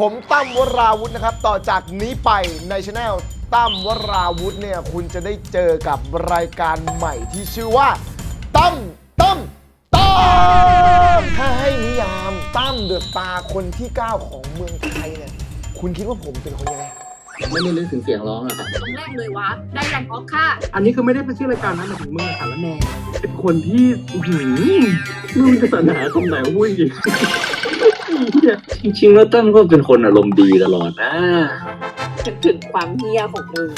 ผมตั้มวราวุธนะครับ ต่อจากนี้ไปในช anel ตั้มวราวุธเนี่ย คุณจะได้เจอกับรายการใหม่ที่ชื่อว่า ตั้มตั้มตั้มถ้าให้นิยามตั้มเดอะตาคนที่ 9 ของเมืองไทยเนี่ย คุณคิดว่าผมเป็นคนยังไง ไม่ได้นึกถึงเสียงร้องอะครับตรงแรกเลยวะ ได้แรงออกค่ะ อันนี้คือไม่ได้เป็นชื่อรายการนะหมายถึงมึงสารแหนเป็นคนที่อื้อหือมึงจะสรรหาคำไหนพูดจริงเหี้ย จริงๆแล้วตั้มก็เป็นคนอารมณ์ดีตลอดนะถึงถึงความเฮียของมึง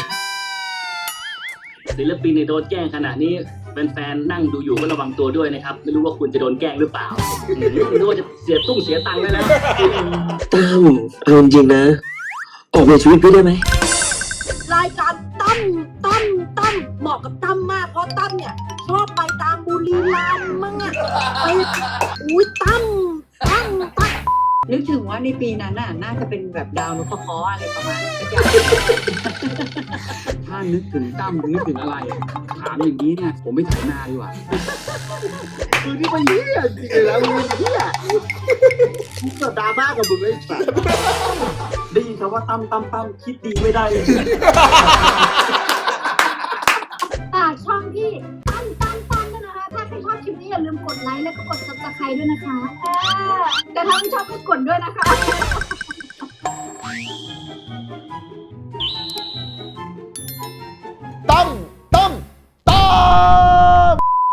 ศิลปินในยโดนแกล้งขนาดนี้แฟนๆนั่งดูอยู่ก็ระวังตัวด้วยนะครับ ไม่รู้ว่าคุณจะโดนแกล้งหรือเปล่าอืมไม่รู้ว่าจะเสียตุ้งเสียตังค์ได้แล้วตั้มเอาจริงๆนะ ออกในชีวิตพี่ได้ไหมรายการตั้มตั้มตั้มเหมาะกับตั้มมากเพราะตั้มเนี่ยชอบไปตามบุรีรัมย์มั่งอะไปอุ้ยตั้มตั้มตั้ม นึกถึงว่าในปีนั้นน่ะน่าจะเป็นแบบดาวนพเคราะห์อะไรประมาณนี้สักอย่างถ้านึกถึงตั้มนึกถึงอะไร ถามอย่างนี้เนี่ยผมไม่ถ่ายนาดีกว่ามึงนี่ไปเหี้ยจริงเลยนะมึงเหี้ยมึงเกิดดราม่ากับมึงเลยไอ้สัสได้ยินคำว่าตั้มตั้มตั้มคิดดีไม่ได้เลย ครด้วยนะคะแต่ถ้าไม่ชอบก็กดด้วยนะคะต้อง